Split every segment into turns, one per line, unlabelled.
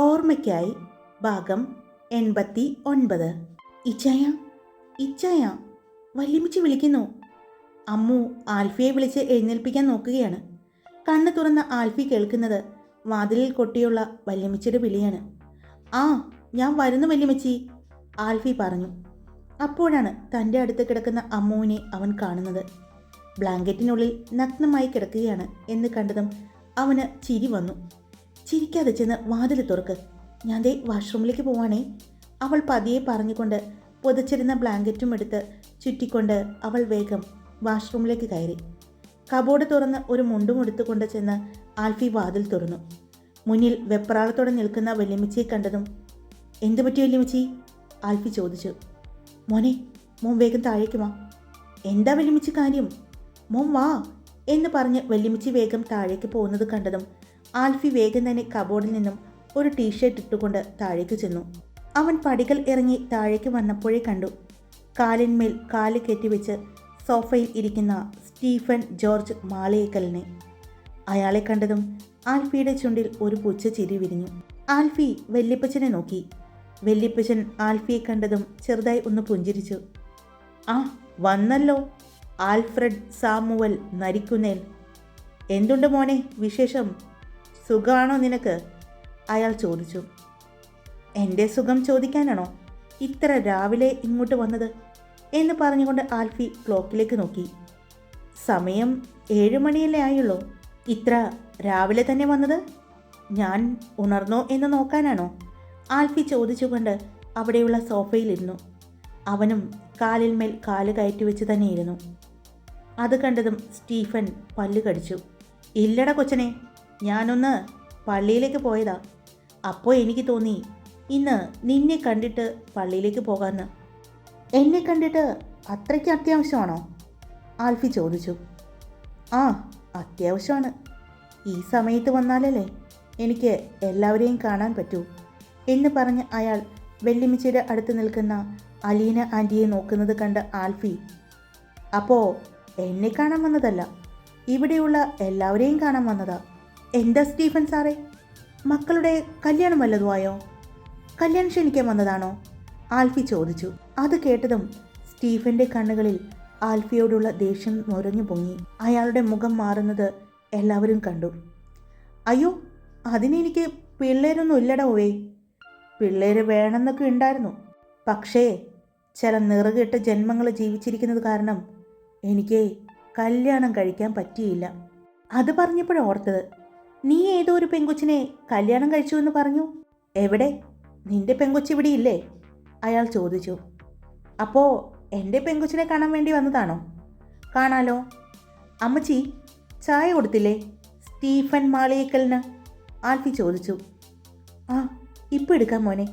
ഓർമ്മയ്ക്കായി ഭാഗം എൺപത്തി ഒൻപത്. ഇച്ചായ ഇച്ചായ വല്യമിച്ച് വിളിക്കുന്നു. അമ്മു ആൽഫിയെ വിളിച്ച് എഴുന്നേൽപ്പിക്കാൻ നോക്കുകയാണ്. കണ്ണു തുറന്ന ആൽഫി കേൾക്കുന്നത് വാതിലിൽ കൊട്ടിയുള്ള വല്യമിച്ചയുടെ വിളിയാണ്. ആ ഞാൻ വരുന്നു വല്യമിച്ചി ആൽഫി പറഞ്ഞു. അപ്പോഴാണ് തന്റെ അടുത്ത് കിടക്കുന്ന അമ്മുവിനെ അവൻ കാണുന്നത്. ബ്ലാങ്കറ്റിനുള്ളിൽ നഗ്നമായി കിടക്കുകയാണ് എന്ന് കണ്ടതും അവന് ചിരി വന്നു. ചിരിക്കാതെ ചെന്ന് വാതിൽ തുറക്ക്. ഞാൻ ദേ വാഷ്റൂമിലേക്ക് പോവാണേ. അവൾ പതിയെ പറഞ്ഞുകൊണ്ട് പുതച്ചിരുന്ന ബ്ലാങ്കറ്റും എടുത്ത് ചുറ്റിക്കൊണ്ട് അവൾ വേഗം വാഷ്റൂമിലേക്ക് കയറി. കബോർഡ് തുറന്ന് ഒരു മുണ്ടും എടുത്തുകൊണ്ട് ചെന്ന് ആൽഫി വാതിൽ തുറന്നു. മുന്നിൽ വെപ്രാളത്തോടെ നിൽക്കുന്ന വല്യമ്മച്ചിയെ കണ്ടതും എന്തു പറ്റി വല്യമ്മച്ചി? ആൽഫി ചോദിച്ചു. മോനെ മോൻ വേഗം താഴേക്ക് വാ. എന്താ വല്യമ്മച്ചി കാര്യം? മോൻ വാ എന്ന് പറഞ്ഞ് വല്യമ്മച്ചി വേഗം താഴേക്ക് പോകുന്നത് കണ്ടതും ആൽഫി വേഗം തന്നെ കബോർഡിൽ നിന്നും ഒരു ടീഷർട്ട് ഇട്ടുകൊണ്ട് താഴേക്ക് ചെന്നു. അവൻ പടികൾ ഇറങ്ങി താഴേക്ക് വന്നപ്പോഴേ കണ്ടു. കാലിന്മേൽ കാൽ കെട്ടിവെച്ച് സോഫയിൽ ഇരിക്കുന്ന സ്റ്റീഫൻ ജോർജ് മാളയേക്കലിനെ. അയാളെ കണ്ടതും ആൽഫിയുടെ ചുണ്ടിൽ ഒരു പുച്ഛ ചിരി വിരിഞ്ഞു. ആൽഫി വെല്ലിപ്പച്ചനെ നോക്കി. വെല്ലിപ്പച്ചൻ ആൽഫിയെ കണ്ടതും ചെറുതായി ഒന്ന് പുഞ്ചിരിച്ചു. ആ വന്നല്ലോ. ആൽഫ്രഡ് സാമുവൽ നരിക്കുന്നേൽ എന്തുണ്ട് മോനെ വിശേഷം? സുഖമാണോ നിനക്ക്? അയാൾ ചോദിച്ചു. എന്റെ സുഖം ചോദിക്കാനാണോ? ഇത്ര രാവിലെ ഇങ്ങോട്ട് വന്നത്? എന്ന് പറഞ്ഞുകൊണ്ട് ആൽഫി ക്ലോക്കിലേക്ക് നോക്കി. സമയം ഏഴ് മണിയല്ലേ ആയുള്ളൂ. ഇത്ര രാവിലെ തന്നെ വന്നത്? ഞാൻ ഉണർന്നോ എന്ന് നോക്കാനാണോ? ആൽഫി ചോദിച്ചുകൊണ്ട് അവിടെയുള്ള സോഫയിലിരുന്നു. അവനും കാലിൽ മേൽ കാൽ കയറ്റി വെച്ച് തന്നെയിരുന്നു. അത് കണ്ടതും സ്റ്റീഫൻ പല്ല് കടിച്ചു. ഇല്ലട കൊച്ചനെ. ഞാനൊന്ന് പള്ളിയിലേക്ക് പോയതാ. അപ്പോൾ എനിക്ക് തോന്നി ഇന്ന് നിന്നെ കണ്ടിട്ട് പള്ളിയിലേക്ക് പോകാമെന്ന് എന്നെ കണ്ടിട്ട് അത്രയ്ക്ക് അത്യാവശ്യമാണോ? ആൽഫി ചോദിച്ചു. ആ അത്യാവശ്യമാണ്. ഈ സമയത്ത് വന്നാലല്ലേ എനിക്ക് എല്ലാവരെയും കാണാൻ പറ്റൂ എന്ന് പറഞ്ഞ് അയാൾ വെള്ളിമിച്ചയുടെ അടുത്ത് നിൽക്കുന്ന അലീന ആന്റിയെ നോക്കുന്നത് കണ്ട ആൽഫി അപ്പോൾ എന്നെ കാണാൻ വന്നതല്ല ഇവിടെയുള്ള എല്ലാവരെയും കാണാൻ വന്നതാ. എന്താ സ്റ്റീഫൻ സാറേ? മക്കളുടെ കല്യാണം വല്ലതുമായോ? കല്യാണം ക്ഷണിക്കാൻ വന്നതാണോ? ആൽഫി ചോദിച്ചു. അത് കേട്ടതും സ്റ്റീഫന്റെ കണ്ണുകളിൽ ആൽഫിയോടുള്ള ദേഷ്യം നുരഞ്ഞു പൊങ്ങി. അയാളുടെ മുഖം മാറുന്നത് എല്ലാവരും കണ്ടു. അയ്യോ അതിനെനിക്ക് പിള്ളേരൊന്നും ഇല്ലട ഓവേ പിള്ളേര് വേണമെന്നൊക്കെ ഉണ്ടായിരുന്നു. പക്ഷേ ചില നിറകെട്ട ജന്മങ്ങൾ ജീവിച്ചിരിക്കുന്നത് കാരണം എനിക്ക് കല്യാണം കഴിക്കാൻ പറ്റിയില്ല. അത് പറഞ്ഞപ്പോഴാണ് ഓർത്തത്. നീ ഏതോ ഒരു പെങ്കൊച്ചിനെ കല്യാണം കഴിച്ചു എന്ന് പറഞ്ഞു? എവിടെ? നിന്റെ പെങ്കൊച്ചി ഇവിടെ ഇല്ലേ? അയാൾ ചോദിച്ചു. അപ്പോൾ എന്റെ പെങ്കൊച്ചിനെ കാണാൻ വേണ്ടി വന്നതാണോ? കാണാലോ. അമ്മച്ചി ചായ കൊടുത്തില്ലേ? സ്റ്റീഫൻ മാളിയേക്കലിന്? ആൽഫി ചോദിച്ചു. ആ ഇപ്പം എടുക്കാം മോനെ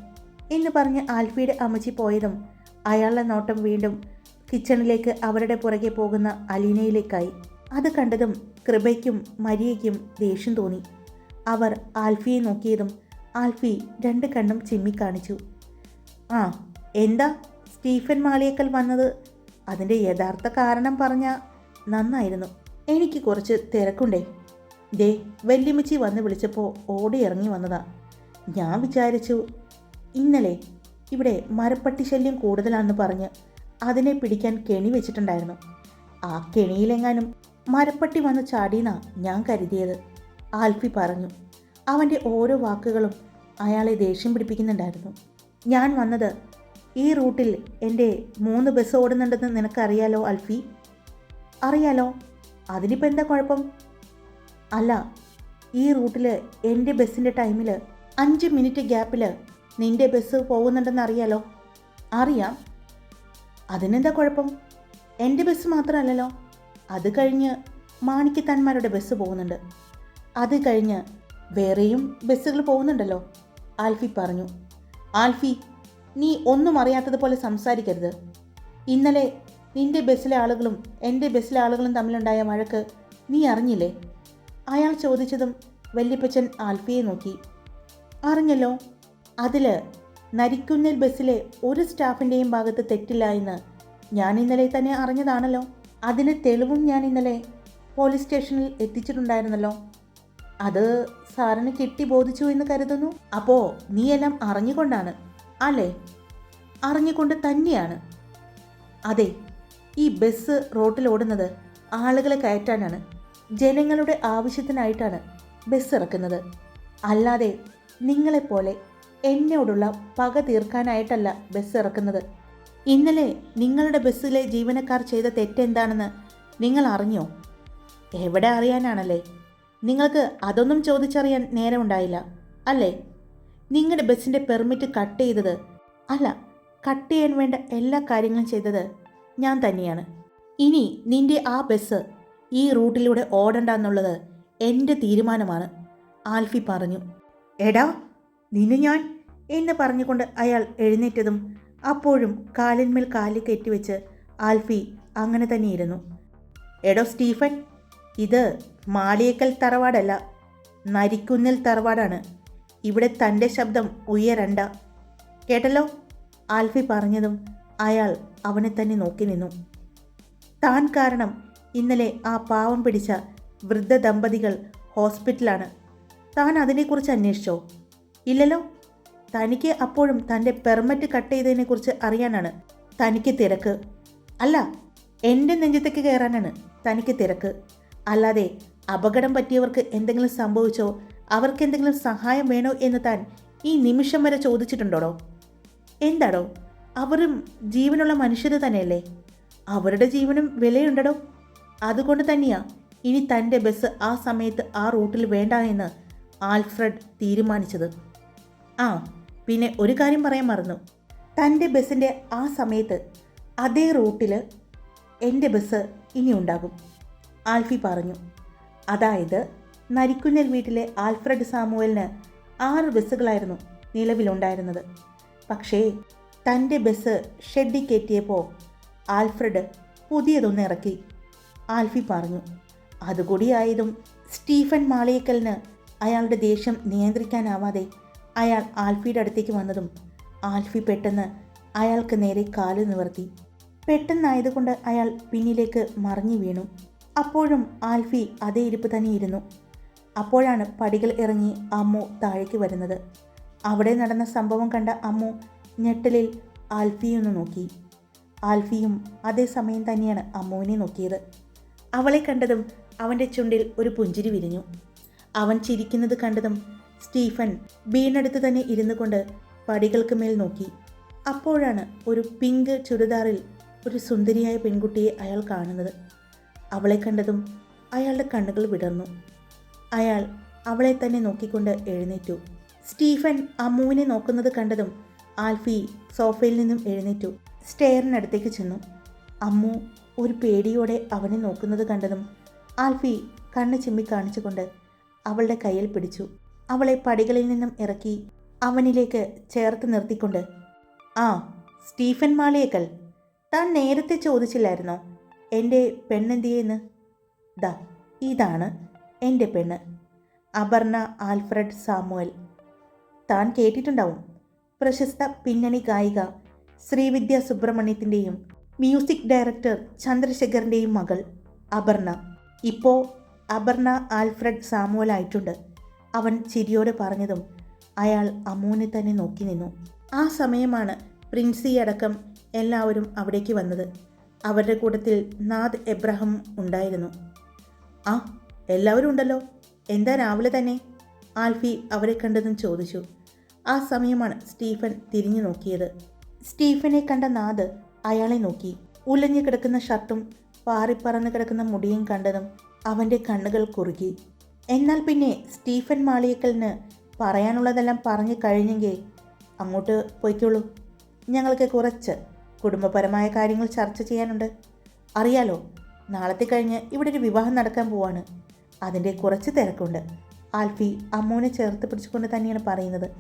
എന്ന് പറഞ്ഞ് ആൽഫിയുടെ അമ്മച്ചി പോയതും അയാളുടെ നോട്ടം വീണ്ടും കിച്ചണിലേക്ക് അവരുടെ പുറകെ പോകുന്ന അലീനയിലേക്കായി. അത് കണ്ടതും കൃപയ്ക്കും മരിയയ്ക്കും ദേഷ്യം തോന്നി. അവർ ആൽഫിയെ നോക്കിയതും ആൽഫി രണ്ട് കണ്ണും ചിമ്മിക്കാണിച്ചു. ആ എന്താ? സ്റ്റീഫൻ മാളിയേക്കൽ വന്നത്? അതിന്റെ യഥാർത്ഥ കാരണം പറഞ്ഞാൽ നന്നായിരുന്നു. എനിക്ക് കുറച്ച് തിരക്കുണ്ടേ. ദേ വെല്ലുമിച്ചി വന്ന് വിളിച്ചപ്പോൾ ഓടി ഇറങ്ങി വന്നതാ. ഞാൻ വിചാരിച്ചു ഇന്നലെ ഇവിടെ മരപ്പട്ടി ശല്യം കൂടുതലാണെന്ന് പറഞ്ഞ് അതിനെ പിടിക്കാൻ കെണി വെച്ചിട്ടുണ്ടായിരുന്നു. ആ കെണിയിലെങ്ങാനും മരപ്പട്ടി വന്ന് ചാടിയെന്നാ ഞാൻ കരുതിയത്. ആൽഫി പറഞ്ഞു. അവന്റെ ഓരോ വാക്കുകളും അയാളെ ദേഷ്യം പിടിപ്പിക്കുന്നുണ്ടായിരുന്നു. ഞാൻ വന്നത് ഈ റൂട്ടിൽ എന്റെ മൂന്ന് ബസ് ഓടുന്നുണ്ടെന്ന് നിനക്കറിയാലോ അൽഫി അറിയാലോ? അതിനിപ്പോൾ എന്താ കുഴപ്പം? അല്ല ഈ റൂട്ടിൽ എന്റെ ബസ്സിന്റെ ടൈമിൽ അഞ്ച് മിനിറ്റ് ഗ്യാപ്പിൽ നിന്റെ ബസ് പോകുന്നുണ്ടെന്ന് അറിയാലോ? അറിയാം. അതിനെന്താ കുഴപ്പം? എന്റെ ബസ് മാത്രമല്ലല്ലോ. അത് കഴിഞ്ഞ് മാണിക്കത്താന്മാരുടെ ബസ് പോകുന്നുണ്ട്. അത് കഴിഞ്ഞ് വേറെയും ബസ്സുകൾ പോകുന്നുണ്ടല്ലോ ആൽഫി പറഞ്ഞു. ആൽഫി നീ ഒന്നും അറിയാത്തതുപോലെ സംസാരിക്കരുത്. ഇന്നലെ നിന്റെ ബസ്സിലെ ആളുകളും എന്റെ ബസ്സിലെ ആളുകളും തമ്മിലുണ്ടായ വഴക്ക് നീ അറിഞ്ഞില്ലേ? അയാൾ ചോദിച്ചതും വല്യപ്പച്ചൻ ആൽഫിയെ നോക്കി. അറിഞ്ഞല്ലോ അതിൽ നരിക്കുന്നൽ ബസ്സിലെ ഒരു സ്റ്റാഫിന്റെയും ഭാഗത്ത് തെറ്റില്ല എന്ന് ഞാൻ ഇന്നലെ തന്നെ അറിഞ്ഞതാണല്ലോ. അതിന് തെളിവും ഞാൻ ഇന്നലെ പോലീസ് സ്റ്റേഷനിൽ എത്തിച്ചിട്ടുണ്ടായിരുന്നല്ലോ. അത് സാറിന് കിട്ടി ബോധിച്ചു എന്ന് കരുതുന്നു. അപ്പോൾ നീയെല്ലാം അറിഞ്ഞുകൊണ്ടാണ് അല്ലേ? അറിഞ്ഞുകൊണ്ട് തന്നെയാണ്. അതെ ഈ ബസ് റോട്ടിൽ ഓടുന്നത് ആളുകളെ കയറ്റാനാണ്. ജനങ്ങളുടെ ആവശ്യത്തിനായിട്ടാണ് ബസ് ഇറക്കുന്നത്. അല്ലാതെ നിങ്ങളെപ്പോലെ എന്നോടുള്ള പക തീർക്കാനായിട്ടല്ല ബസ് ഇറക്കുന്നത്. ഇന്നലെ നിങ്ങളുടെ ബസ്സിലെ ജീവനക്കാർ ചെയ്ത തെറ്റെന്താണെന്ന് നിങ്ങൾ അറിഞ്ഞോ? എവിടെ അറിയാനാണല്ലേ? നിങ്ങൾക്ക് അതൊന്നും ചോദിച്ചറിയാൻ നേരമുണ്ടായില്ല അല്ലേ? നിങ്ങളുടെ ബസ്സിന്റെ പെർമിറ്റ് കട്ട് ചെയ്തത് അല്ല കട്ട് ചെയ്യാൻ വേണ്ട എല്ലാ കാര്യങ്ങളും ചെയ്തത് ഞാൻ തന്നെയാണ്. ഇനി നിന്റെ ആ ബസ് ഈ റൂട്ടിലൂടെ ഓടണ്ട എന്നുള്ളത് എന്റെ തീരുമാനമാണ് ആൽഫി പറഞ്ഞു. എടാ നിന്നെ ഞാൻ എന്ന് പറഞ്ഞുകൊണ്ട് അയാൾ എഴുന്നേറ്റതും അപ്പോഴും കാലിന്മേൽ കാലി കെട്ടിവെച്ച് ആൽഫി അങ്ങനെ തന്നെയിരുന്നു. എടോ സ്റ്റീഫൻ ഇത് മാളിയേക്കൽ തറവാടല്ല നരിക്കുന്നിൽ തറവാടാണ്. ഇവിടെ തന്റെ ശബ്ദം ഉയരണ്ട. കേട്ടല്ലോ? ആൽഫി പറഞ്ഞതും അയാൾ അവനെ തന്നെ നോക്കി നിന്നു. താൻ കാരണം ഇന്നലെ ആ പാവം പിടിച്ച വൃദ്ധ ദമ്പതികൾ ഹോസ്പിറ്റലാണ്. താൻ അതിനെക്കുറിച്ച് അന്വേഷിച്ചോ? ഇല്ലല്ലോ? തനിക്ക് അപ്പോഴും തന്റെ പെർമിറ്റ് കട്ട് ചെയ്തതിനെക്കുറിച്ച് അറിയാനാണ് തനിക്ക് തിരക്ക്. അല്ല എന്റെ നെഞ്ചത്തേക്ക് കയറാനാണ് തനിക്ക് തിരക്ക്. അല്ലാതെ അപകടം പറ്റിയവർക്ക് എന്തെങ്കിലും സംഭവിച്ചോ അവർക്ക് എന്തെങ്കിലും സഹായം വേണോ എന്ന് താൻ ഈ നിമിഷം വരെ ചോദിച്ചിട്ടുണ്ടോടോ? എന്താടോ? അവരും ജീവനുള്ള മനുഷ്യർ തന്നെയല്ലേ? അവരുടെ ജീവനും വിലയുണ്ടടോ? അതുകൊണ്ട് തന്നെയാ ഇനി തന്റെ ബസ് ആ സമയത്ത് ആ റൂട്ടിൽ വേണ്ട എന്ന് ആൽഫ്രഡ് തീരുമാനിച്ചത്. ആ പിന്നെ ഒരു കാര്യം പറയാൻ മറന്നു. തന്റെ ബസ്സിന്റെ ആ സമയത്ത് അതേ റൂട്ടിൽ എന്റെ ബസ് ഇനി ഉണ്ടാകും. ആൽഫി പറഞ്ഞു. അതായത് നരിക്കുന്നൽ വീട്ടിലെ ആൽഫ്രഡ് സാമുവലിന് ആറ് ബസ്സുകളായിരുന്നു നിലവിലുണ്ടായിരുന്നത്. പക്ഷേ തന്റെ ബസ് ഷെഡിൽ കയറ്റിയപ്പോൾ ആൽഫ്രഡ് പുതിയതൊന്ന് ഇറക്കി. ആൽഫി പറഞ്ഞു. അതുകൂടിയായതും സ്റ്റീഫൻ മാളിയേക്കലിന് അയാളുടെ ദേഷ്യം നിയന്ത്രിക്കാനാവാതെ അയാൾ ആൽഫിയുടെ അടുത്തേക്ക് വന്നതും ആൽഫി പെട്ടെന്ന് അയാൾക്ക് നേരെ കാൽ നിവർത്തി. പെട്ടെന്നായതുകൊണ്ട് അയാൾ പിന്നിലേക്ക് മറിഞ്ഞു വീണു. അപ്പോഴും ആൽഫി അതേ ഇരിപ്പ് തന്നെ ഇരുന്നു. അപ്പോഴാണ് പടികൾ ഇറങ്ങി അമ്മു താഴേക്ക് വരുന്നത്. അവിടെ നടന്ന സംഭവം കണ്ട അമ്മു ഞെട്ടലിൽ ആൽഫിയൊന്ന് നോക്കി. ആൽഫിയും അതേ സമയം തന്നെയാണ് അമ്മുവിനെ നോക്കിയത്. അവളെ കണ്ടതും അവന്റെ ചുണ്ടിൽ ഒരു പുഞ്ചിരി വിരിഞ്ഞു. അവൻ ചിരിക്കുന്നത് കണ്ടതും സ്റ്റീഫൻ വീണടുത്ത് തന്നെ ഇരുന്നു കൊണ്ട് പടികൾക്ക് മേൽ നോക്കി. അപ്പോഴാണ് ഒരു പിങ്ക് ചുരിദാറിൽ ഒരു സുന്ദരിയായ പെൺകുട്ടിയെ അയാൾ കാണുന്നത്. അവളെ കണ്ടതും അയാളുടെ കണ്ണുകൾ വിടർന്നു. അയാൾ അവളെ തന്നെ നോക്കിക്കൊണ്ട് എഴുന്നേറ്റു. സ്റ്റീഫൻ അമ്മുവിനെ നോക്കുന്നത് കണ്ടതും ആൽഫി സോഫയിൽ നിന്നും എഴുന്നേറ്റു. സ്റ്റെയറിനടുത്തേക്ക് ചെന്നു. അമ്മു ഒരു പേടിയോടെ അവനെ നോക്കുന്നത് കണ്ടതും ആൽഫി കണ്ണ് ചിമ്മി കാണിച്ചുകൊണ്ട് അവളുടെ കയ്യിൽ പിടിച്ചു. അവളെ പടികളിൽ നിന്നും ഇറക്കി അവനിലേക്ക് ചേർത്ത് നിർത്തിക്കൊണ്ട് ആ സ്റ്റീഫൻ മാളിയേക്കൽ. താൻ നേരത്തെ ചോദിച്ചില്ലായിരുന്നോ? എന്റെ പെണ്ണെന്തിയെന്ന്? ദാ ഇതാണ് എന്റെ പെണ്ണ്. Aparna Alfred Samuel. താൻ കേട്ടിട്ടുണ്ടാവും. പ്രശസ്ത പിന്നണി ഗായിക ശ്രീവിദ്യ സുബ്രഹ്മണ്യത്തിന്റെയും മ്യൂസിക് ഡയറക്ടർ ചന്ദ്രശേഖറിന്റെയും മകൾ അപർണ. ഇപ്പോൾ അപർണ ആൽഫ്രഡ് സാമുവൽ ആയിട്ടുണ്ട്. അവൻ ചിരിയോടെ പറഞ്ഞതും അയാൾ അമ്മൂനെ തന്നെ നോക്കി നിന്നു. ആ സമയമാണ് പ്രിൻസി അടക്കം എല്ലാവരും അവിടേക്ക് വന്നത്. അവരുടെ കൂട്ടത്തിൽ നാദ് എബ്രഹാം ഉണ്ടായിരുന്നു. ആ എല്ലാവരും ഉണ്ടല്ലോ. എന്താ രാവിലെ തന്നെ? ആൽഫി അവരെ കണ്ടതും ചോദിച്ചു. ആ സമയമാണ് സ്റ്റീഫൻ തിരിഞ്ഞു നോക്കിയത്. സ്റ്റീഫനെ കണ്ട നാദ് അയാളെ നോക്കി. ഉലഞ്ഞു കിടക്കുന്ന ഷർട്ടും പാറിപ്പറന്ന് കിടക്കുന്ന മുടിയും കണ്ടതും അവന്റെ കണ്ണുകൾ കുറുകി. എന്നാൽ പിന്നെ സ്റ്റീഫൻ മാളിയക്കലിന് പറയാനുള്ളതെല്ലാം പറഞ്ഞു കഴിഞ്ഞെങ്കിൽ അങ്ങോട്ട് പോയിക്കോളൂ. ഞങ്ങൾക്ക് കുറച്ച് കുടുംബപരമായ കാര്യങ്ങൾ ചർച്ച ചെയ്യാനുണ്ട്. അറിയാലോ നാളത്തെ കഴിഞ്ഞ് ഇവിടെ ഒരു വിവാഹം നടക്കാൻ പോവാണ്. അതിന്റെ കുറച്ച് തിരക്കുണ്ട്. ആൽഫി അമ്മൂനെ ചേർത്ത് പിടിച്ചുകൊണ്ട് തന്നെയാണ് പറയുന്നത്.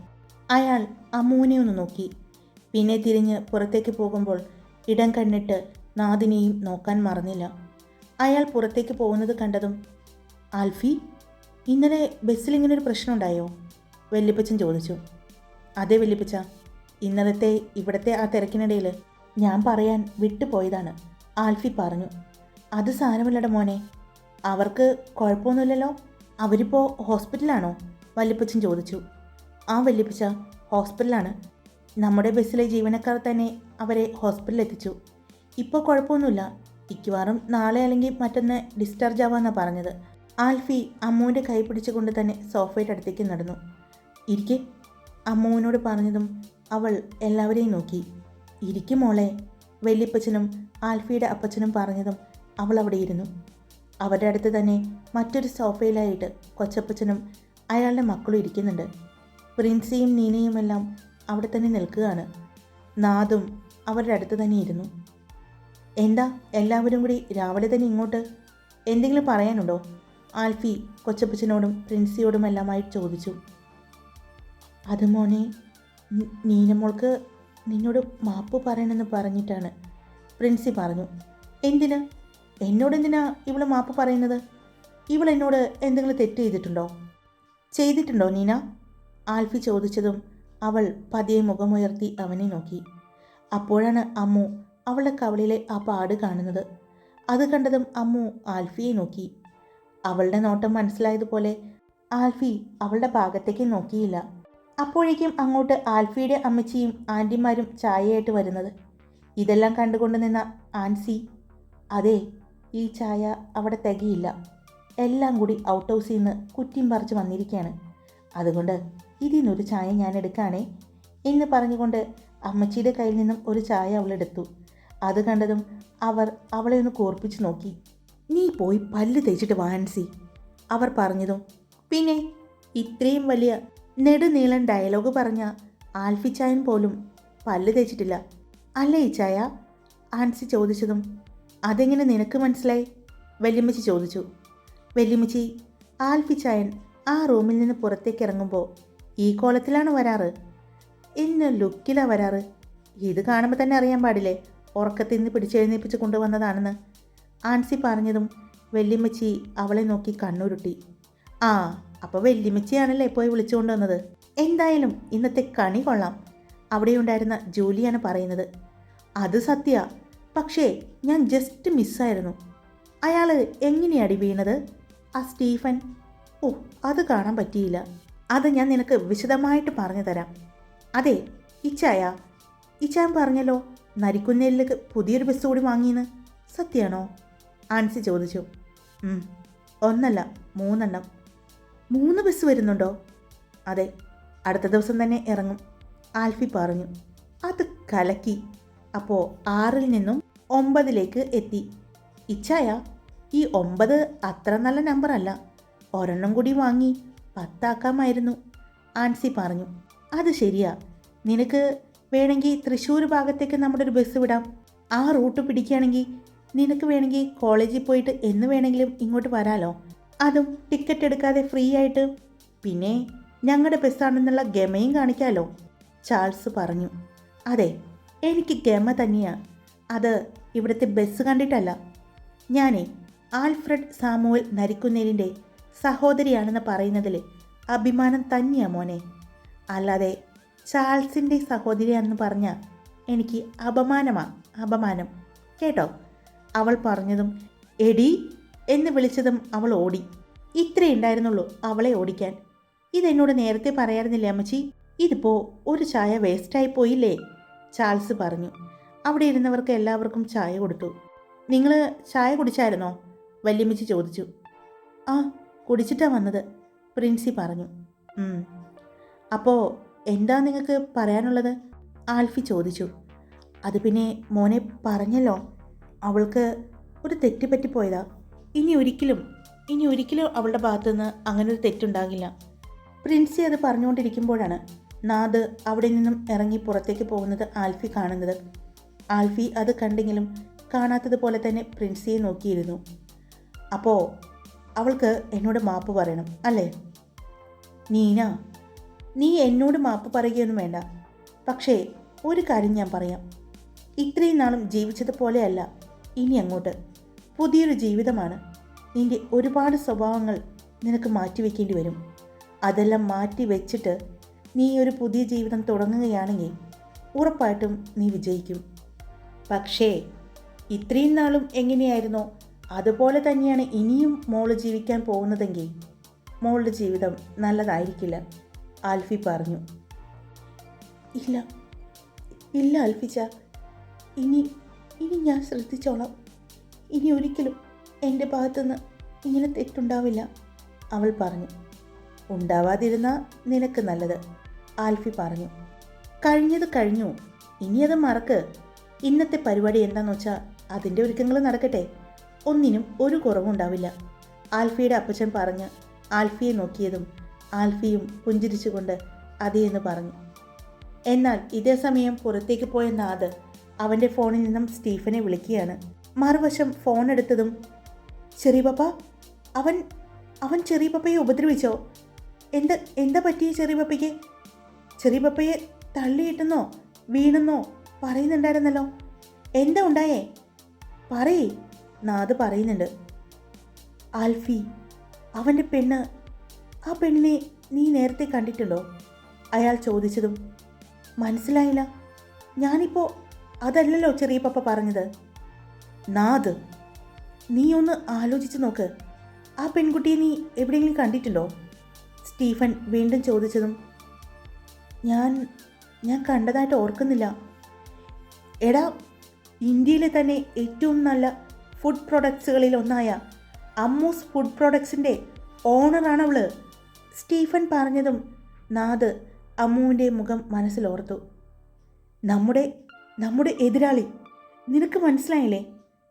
അയാൾ അമ്മൂനെ ഒന്ന് നോക്കി. പിന്നെ തിരിഞ്ഞ് പുറത്തേക്ക് പോകുമ്പോൾ ഇടം കണ്ടിട്ട് നാദിനെയും നോക്കാൻ മറന്നില്ല. അയാൾ പുറത്തേക്ക് പോകുന്നത് കണ്ടതും ആൽഫി ഇന്നലെ ബസ്സിൽ ഇങ്ങനെ ഒരു പ്രശ്നം ഉണ്ടായോ? വല്യപ്പച്ചൻ ചോദിച്ചു. അതെ വല്യപ്പച്ച ഇന്നലത്തെ ഇവിടുത്തെ ആ തിരക്കിനിടയിൽ ഞാൻ പറയാൻ വിട്ടുപോയതാണ് ആൽഫി പറഞ്ഞു. അത് സാരമില്ലട മോനെ. അവർക്ക് കുഴപ്പമൊന്നുമില്ലല്ലോ. അവരിപ്പോൾ ഹോസ്പിറ്റലാണോ? വല്യപ്പച്ചൻ ചോദിച്ചു. ആ വല്യപ്പച്ച ഹോസ്പിറ്റലാണ്. നമ്മുടെ ബസ്സിലെ ജീവനക്കാർ തന്നെ അവരെ ഹോസ്പിറ്റലിൽ എത്തിച്ചു ഇപ്പോൾ കുഴപ്പമൊന്നുമില്ല. മിക്കവാറും നാളെ അല്ലെങ്കിൽ മറ്റൊന്ന് ഡിസ്ചാർജ് ആവാമെന്നാണ് പറഞ്ഞത്. ആൽഫി അമ്മുവിന്റെ കൈ പിടിച്ചുകൊണ്ട് തന്നെ സോഫയുടെ അടുത്തേക്ക് നടന്നു. ഇരിക്കെ അമ്മുവിനോട് പറഞ്ഞതും അവൾ എല്ലാവരെയും നോക്കി. ഇരിക്കും മോളെ വല്യപ്പച്ചനും ആൽഫിയുടെ അപ്പച്ചനും പറഞ്ഞതും അവൾ അവിടെ ഇരുന്നു. അവരുടെ അടുത്ത് തന്നെ മറ്റൊരു സോഫയിലായിട്ട് കൊച്ചപ്പച്ചനും അയാളുടെ മക്കളും ഇരിക്കുന്നുണ്ട്. പ്രിൻസിയും നീനയും എല്ലാം അവിടെ തന്നെ നിൽക്കുകയാണ്. നാദും അവരുടെ അടുത്ത് തന്നെ ഇരുന്നു. എന്താ എല്ലാവരും കൂടി രാവിലെ തന്നെ ഇങ്ങോട്ട്? എന്തെങ്കിലും പറയാനുണ്ടോ? ആൽഫി കൊച്ചപ്പച്ചനോടും പ്രിൻസിയോടും എല്ലാമായി ചോദിച്ചു. അത് മോനെ നീനമോൾക്ക് നിന്നോട് മാപ്പ് പറയണമെന്ന് പറഞ്ഞിട്ടാണ് പ്രിൻസി പറഞ്ഞു. എന്തിന്? എന്നോട് എന്തിനാ ഇവൾ മാപ്പ് പറയുന്നത്? ഇവൾ എന്നോട് എന്തെങ്കിലും തെറ്റ് ചെയ്തിട്ടുണ്ടോ? ചെയ്തിട്ടുണ്ടോ നീന? ആൽഫി ചോദിച്ചതും അവൾ പതിയെ മുഖമുയർത്തി അവനെ നോക്കി. അപ്പോഴാണ് അമ്മു അവളുടെ കവളിലെ ആ പാട് കാണുന്നത്. അത് കണ്ടതും അമ്മു ആൽഫിയെ നോക്കി. അവളുടെ നോട്ടം മനസ്സിലായതുപോലെ ആൽഫി അവളുടെ ഭാഗത്തേക്ക് നോക്കിയില്ല. അപ്പോഴേക്കും അങ്ങോട്ട് ആൽഫിയുടെ അമ്മച്ചിയും ആന്റിമാരും ചായയായിട്ട് വരുന്നത്. ഇതെല്ലാം കണ്ടുകൊണ്ട് നിന്ന ആൻസി അതെ ഈ ചായ അവിടെ തികയില്ല. എല്ലാം കൂടി ഔട്ട് ഹൗസിൽ നിന്ന് കുറ്റിയും പറിച്ച് വന്നിരിക്കുകയാണ് അതുകൊണ്ട് ഇതിൽ നിന്നൊരു ചായ ഞാൻ എടുക്കാണേ എന്ന് പറഞ്ഞുകൊണ്ട് അമ്മച്ചിയുടെ കയ്യിൽ നിന്നും ഒരു ചായ അവളെടുത്തു അത് കണ്ടതും അവർ അവളെ ഒന്ന് കോർപ്പിച്ച് നോക്കി. നീ പോയി പല്ല് തേച്ചിട്ട് വാൻസി അവർ പറഞ്ഞതും. പിന്നെ ഇത്രയും വലിയ നെടുനീളൻ ഡയലോഗ് പറഞ്ഞ ആൽഫിച്ചായൻ പോലും പല്ല് തേച്ചിട്ടില്ല. അല്ല ഈ ചായ? ആൻസി ചോദിച്ചതും. അതെങ്ങനെ നിനക്ക് മനസ്സിലായി? വെല്ലുമിച്ചി ചോദിച്ചു. വെല്ലുമിച്ചി ആൽഫിച്ചായൻ ആ റൂമിൽ നിന്ന് പുറത്തേക്ക് ഇറങ്ങുമ്പോൾ ഈ കോലത്തിലാണ് വരാറ്? ഇന്ന് ലുക്കിലാണ് വരാറ്? ഇത് കാണുമ്പോൾ തന്നെ അറിയാൻ പാടില്ലേ? ഉറക്കത്തിൽ നിന്ന് പിടിച്ചെഴുന്നേപ്പിച്ച് കൊണ്ടുവന്നതാണെന്ന്. ആൻസി പറഞ്ഞതും വെല്ലിമച്ചി അവളെ നോക്കി കണ്ണുരുട്ടി. ആ അപ്പോൾ വെല്ലിമച്ചിയാണല്ലേ പോയി വിളിച്ചുകൊണ്ട് വന്നത്? എന്തായാലും ഇന്നത്തെ കണി കൊള്ളാം. അവിടെയുണ്ടായിരുന്ന ജൂലിയാണ് പറയുന്നത്. അത് സത്യ. പക്ഷേ ഞാൻ ജസ്റ്റ് മിസ്സായിരുന്നു അയാൾ എങ്ങനെയാടി വീണത്? ആ സ്റ്റീഫൻ ഓ അത് കാണാൻ പറ്റിയില്ല. അത് ഞാൻ നിനക്ക് വിശദമായിട്ട് പറഞ്ഞു തരാം. അതെ ഇച്ചായ ഇച്ചാൻ പറഞ്ഞല്ലോ നരിക്കുന്നേലിലേക്ക് പുതിയൊരു ബസ് കൂടി വാങ്ങിയെന്ന്. സത്യമാണോ ആൻസി ചോദിച്ചു. "ഉം, ഒന്നല്ല മൂന്നെണ്ണം. മൂന്ന് ബസ് വരുന്നുണ്ടോ? അതെ അടുത്ത ദിവസം തന്നെ ഇറങ്ങും. ആൽഫി പറഞ്ഞു അത് കലക്കി. അപ്പോൾ ആറിൽ നിന്നും ഒമ്പതിലേക്ക് എത്തി. ഇച്ചായ ഈ ഒമ്പത് അത്ര നല്ല നമ്പറല്ല ഒരെണ്ണം കൂടി വാങ്ങി പത്താക്കാമായിരുന്നു. ആൻസി പറഞ്ഞു അത് ശരിയാ. നിനക്ക് വേണമെങ്കിൽ തൃശ്ശൂർ ഭാഗത്തേക്ക് നമ്മുടെ ഒരു ബസ് വിടാം. ആ റൂട്ട് പിടിക്കുകയാണെങ്കിൽ നിനക്ക് വേണമെങ്കിൽ കോളേജിൽ പോയിട്ട് എന്ന് വേണമെങ്കിലും ഇങ്ങോട്ട് വരാലോ. അതും ടിക്കറ്റ് എടുക്കാതെ ഫ്രീ ആയിട്ട്. പിന്നെ ഞങ്ങളുടെ ബസ്സാണെന്നുള്ള ഗമയും കാണിക്കാലോ. ചാൾസ് പറഞ്ഞു. അതെ എനിക്ക് ഗമ തന്നെയാണ് അത് ഇവിടുത്തെ ബസ് കണ്ടിട്ടല്ല. ഞാനേ ആൽഫ്രഡ് സാമുവൽ നരിക്കുന്നേലിന്റെ സഹോദരിയാണെന്ന് പറയുന്നതിൽ അഭിമാനം തന്നെയാ മോനെ. അല്ലാതെ ചാൾസിന്റെ സഹോദരിയാണെന്ന് പറഞ്ഞാൽ എനിക്ക് അപമാനമാണ് അപമാനം. കേട്ടോ? അവൾ പറഞ്ഞതും എടി എന്ന് വിളിച്ചതും അവൾ ഓടി. ഇത്രേ ഉണ്ടായിരുന്നുള്ളൂ അവളെ ഓടിക്കാൻ. ഇതെന്നോട് നേരത്തെ പറയാറുന്നില്ലേ അമ്മച്ചി? ഇതിപ്പോൾ ഒരു ചായ വേസ്റ്റായി പോയില്ലേ? ചാൾസ് പറഞ്ഞു. അവിടെ ഇരുന്നവർക്ക് എല്ലാവർക്കും ചായ കൊടുത്തു. നിങ്ങൾ ചായ കുടിച്ചായിരുന്നോ? വല്യമ്മച്ചി ചോദിച്ചു. ആ കുടിച്ചിട്ടാ വന്നത് പ്രിൻസി പറഞ്ഞു. "ഉം. അപ്പോൾ എന്താ നിങ്ങൾക്ക് പറയാനുള്ളത്? ആൽഫി ചോദിച്ചു. അത് പിന്നെ മോനെ പറഞ്ഞല്ലോ അവൾക്ക് ഒരു തെറ്റ് പറ്റിപ്പോയതാ. ഇനി ഒരിക്കലും ഇനി ഒരിക്കലും അവളുടെ ഭാഗത്തുനിന്ന് അങ്ങനെ ഒരു തെറ്റുണ്ടാകില്ല. പ്രിൻസി അത് പറഞ്ഞുകൊണ്ടിരിക്കുമ്പോഴാണ് നാദ് അവിടെ നിന്നും ഇറങ്ങി പുറത്തേക്ക് പോകുന്നത് ആൽഫി കാണുന്നത്. ആൽഫി അത് കണ്ടെങ്കിലും കാണാത്തതുപോലെ തന്നെ പ്രിൻസിയെ നോക്കിയിരുന്നു. അപ്പോൾ അവൾക്ക് എന്നോട് മാപ്പ് പറയണം അല്ലേ? നീന നീ എന്നോട് മാപ്പ് പറയുകയൊന്നും വേണ്ട. പക്ഷേ ഒരു കാര്യം ഞാൻ പറയാം. ഇത്രയും നാളും ജീവിച്ചതുപോലെയല്ല. ഇനി അങ്ങോട്ട്. പുതിയൊരു ജീവിതമാണ്. നിന്റെ ഒരുപാട് സ്വഭാവങ്ങൾ നിനക്ക് മാറ്റിവെക്കേണ്ടി വരും. അതെല്ലാം മാറ്റി വെച്ചിട്ട് നീ ഒരു പുതിയ ജീവിതം തുടങ്ങുകയാണെങ്കിൽ ഉറപ്പായിട്ടും നീ വിജയിക്കും. പക്ഷേ ഇത്രയും നാളും എങ്ങനെയായിരുന്നോ? അതുപോലെ തന്നെയാണ് ഇനിയും മോൾ ജീവിക്കാൻ പോകുന്നതെങ്കിൽ മോളുടെ ജീവിതം നല്ലതായിരിക്കില്ല ആൽഫി പറഞ്ഞു. ഇല്ല ഇല്ല ആൽഫിച്ച ഇനി ഇനി ഞാൻ ശ്രദ്ധിച്ചോളാം. ഇനി ഒരിക്കലും എന്റെ ഭാഗത്തുനിന്ന് ഇങ്ങനെ തെറ്റുണ്ടാവില്ല അവൾ പറഞ്ഞു. ഉണ്ടാവാതിരുന്ന നിനക്ക് നല്ലത് ആൽഫി പറഞ്ഞു. കഴിഞ്ഞത് കഴിഞ്ഞു. ഇനി അത് മറക്ക്. ഇന്നത്തെ പരിപാടി എന്താണെന്ന് വെച്ചാൽ അതിന്റെ ഒരുക്കങ്ങൾ നടക്കട്ടെ. ഒന്നിനും ഒരു കുറവും ഉണ്ടാവില്ല. ആൽഫിയുടെ അപ്പച്ചൻ പറഞ്ഞ് ആൽഫിയെ നോക്കിയതും ആൽഫിയും പുഞ്ചിരിച്ചുകൊണ്ട് എന്ന് പറഞ്ഞു. എന്നാൽ ഇതേ സമയം പുറത്തേക്ക് പോയ നാദ് അവന്റെ ഫോണിൽ നിന്നും സ്റ്റീഫനെ വിളിക്കുകയാണ്. മറുവശം ഫോൺ എടുത്തതും ചെറിയ പപ്പ അവൻ അവൻ ചെറിയ പപ്പയെ ഉപദ്രവിച്ചോ? എന്താ എന്താ പറ്റിയ ചെറിയ പപ്പയ്ക്ക്? ചെറിയ പപ്പയെ തള്ളിയിട്ടെന്നോ വീണെന്നോ പറയുന്നുണ്ടായിരുന്നല്ലോ? എന്താ ഉണ്ടായേ? പറയേ നാത് പറയുന്നുണ്ട്. ആൽഫി അവന്റെ പെണ്ണ് ആ പെണ്ണിനെ നീ നേരത്തെ കണ്ടിട്ടുണ്ടോ? അയാൾ ചോദിച്ചതും മനസ്സിലായില്ല. ഞാനിപ്പോൾ അതല്ലല്ലോ ചെറിയ പപ്പ പറഞ്ഞത്. നാദ് നീ ഒന്ന് ആലോചിച്ച് നോക്ക്. ആ പെൺകുട്ടിയെ നീ എവിടെയെങ്കിലും കണ്ടിട്ടുണ്ടോ? സ്റ്റീഫൻ വീണ്ടും ചോദിച്ചതും ഞാൻ ഞാൻ കണ്ടതായിട്ട് ഓർക്കുന്നില്ല. എടാ ഇന്ത്യയിലെ തന്നെ ഏറ്റവും നല്ല ഫുഡ് പ്രൊഡക്ട്സുകളിൽ ഒന്നായ അമ്മൂസ് ഫുഡ് പ്രൊഡക്ട്സിന്റെ ഓണറാണ് അവൾ സ്റ്റീഫൻ പറഞ്ഞതും നാദ് അമ്മുവിന്റെ മുഖം മനസ്സിലോർത്തു. നമ്മുടെ നമ്മുടെ എതിരാളി. നിനക്ക് മനസ്സിലായില്ലേ?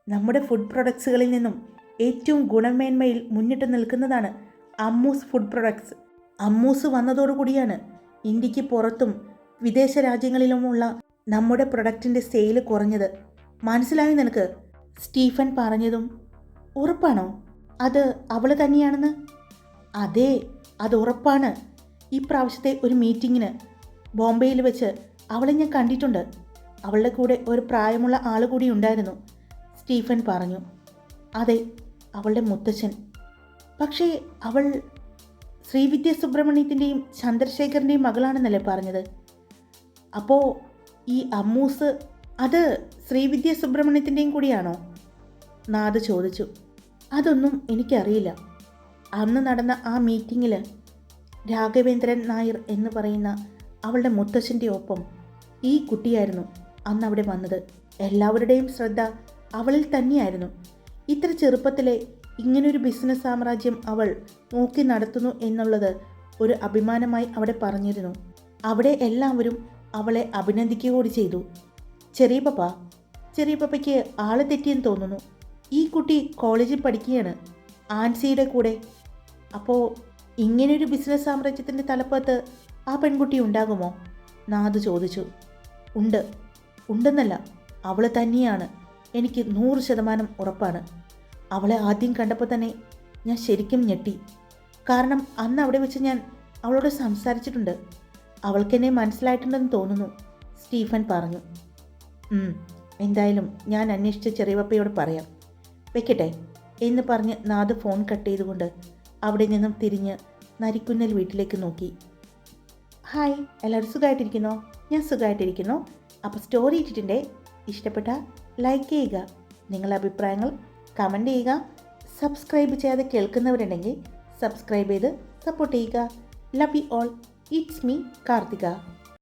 നമ്മുടെ ഫുഡ് പ്രൊഡക്ട്സുകളിൽ നിന്നും ഏറ്റവും ഗുണമേന്മയിൽ മുന്നിട്ട് നിൽക്കുന്നതാണ് അമ്മൂസ് ഫുഡ് പ്രൊഡക്ട്സ് അമ്മൂസ് വന്നതോടുകൂടിയാണ് ഇന്ത്യയ്ക്ക് പുറത്തും വിദേശ രാജ്യങ്ങളിലുമുള്ള നമ്മുടെ പ്രൊഡക്റ്റിന്റെ സെയിൽ കുറഞ്ഞത്. മനസ്സിലായി നിനക്ക്? സ്റ്റീഫൻ പറഞ്ഞതും ഉറപ്പാണോ? അത് അവൾ തന്നെയാണെന്ന്? അതെ അത് ഉറപ്പാണ്. ഈ പ്രാവശ്യത്തെ ഒരു മീറ്റിങ്ങിന് ബോംബെയിൽ വെച്ച് അവളെ ഞാൻ കണ്ടിട്ടുണ്ട്. അവളുടെ കൂടെ ഒരു പ്രായമുള്ള ആൾ കൂടി ഉണ്ടായിരുന്നു. സ്റ്റീഫൻ പറഞ്ഞു അതെ അവളുടെ മുത്തച്ഛൻ. പക്ഷേ അവൾ ശ്രീവിദ്യ സുബ്രഹ്മണ്യത്തിന്റെയും ചന്ദ്രശേഖരന്റെയും മകളാണെന്നല്ലേ പറഞ്ഞത്? അപ്പോൾ ഈ അമ്മൂസ് അത് ശ്രീവിദ്യ സുബ്രഹ്മണ്യത്തിന്റെയും കൂടിയാണോ? നാഥ് ചോദിച്ചു. അതൊന്നും എനിക്കറിയില്ല. അന്ന് നടന്ന ആ മീറ്റിങ്ങിൽ രാഘവേന്ദ്രൻ നായർ എന്ന് പറയുന്ന അവളുടെ മുത്തശ്ശന്റെ ഒപ്പം ഈ കുട്ടിയായിരുന്നു. അന്ന് അവിടെ വന്നത്. എല്ലാവരുടെയും ശ്രദ്ധ അവളിൽ തന്നെയായിരുന്നു. ഇത്ര ചെറുപ്പത്തിലെ ഇങ്ങനൊരു ബിസിനസ് സാമ്രാജ്യം അവൾ നോക്കി നടത്തുന്നു എന്നുള്ളത് ഒരു അഭിമാനമായി അവിടെ പറഞ്ഞിരുന്നു. അവിടെ എല്ലാവരും അവളെ അഭിനന്ദിക്കുക കൂടി ചെയ്തു. ചെറിയ പപ്പ ചെറിയ പപ്പയ്ക്ക് ആൾ തെറ്റിയെന്ന് തോന്നുന്നു. ഈ കുട്ടി കോളേജിൽ പഠിക്കുകയാണ്. ആൻസിയുടെ കൂടെ. അപ്പോൾ ഇങ്ങനെയൊരു ബിസിനസ് സാമ്രാജ്യത്തിന്റെ തലപ്പത്ത് ആ പെൺകുട്ടി ഉണ്ടാകുമോ? നാദ് ചോദിച്ചു. ഉണ്ട്. ഉണ്ടെന്നല്ല അവൾ തന്നെയാണ്. എനിക്ക് നൂറ് ശതമാനം ഉറപ്പാണ്. അവളെ ആദ്യം കണ്ടപ്പോൾ തന്നെ ഞാൻ ശരിക്കും ഞെട്ടി. കാരണം അന്ന് അവിടെ വെച്ച് ഞാൻ അവളോട് സംസാരിച്ചിട്ടുണ്ട്. അവൾക്കെന്നെ മനസ്സിലായിട്ടുണ്ടെന്ന് തോന്നുന്നു സ്റ്റീഫൻ പറഞ്ഞു. എന്തായാലും ഞാൻ അന്വേഷിച്ച ചെറിയപ്പയോട് പറയാം. വെക്കട്ടെ എന്ന് പറഞ്ഞ് നാദ് ഫോൺ കട്ട് ചെയ്തുകൊണ്ട് അവിടെ നിന്നും തിരിഞ്ഞ് നരിക്കുന്നൽ വീട്ടിലേക്ക് നോക്കി. ഹായ് എല്ലാവരും സുഖമായിട്ടിരിക്കുന്നോ? ഞാൻ സുഖമായിട്ടിരിക്കുന്നു. അപ്പോൾ സ്റ്റോറി ഇട്ടിട്ടുണ്ട്? ഇഷ്ടപ്പെട്ട ലൈക്ക് ചെയ്യുക. നിങ്ങളുടെ അഭിപ്രായങ്ങൾ കമന്റ് ചെയ്യുക. സബ്സ്ക്രൈബ് ചെയ്യാതെ കേൾക്കുന്നവരുണ്ടെങ്കിൽ സബ്സ്ക്രൈബ് ചെയ്ത് സപ്പോർട്ട് ചെയ്യുക. Love you all it's me Karthika.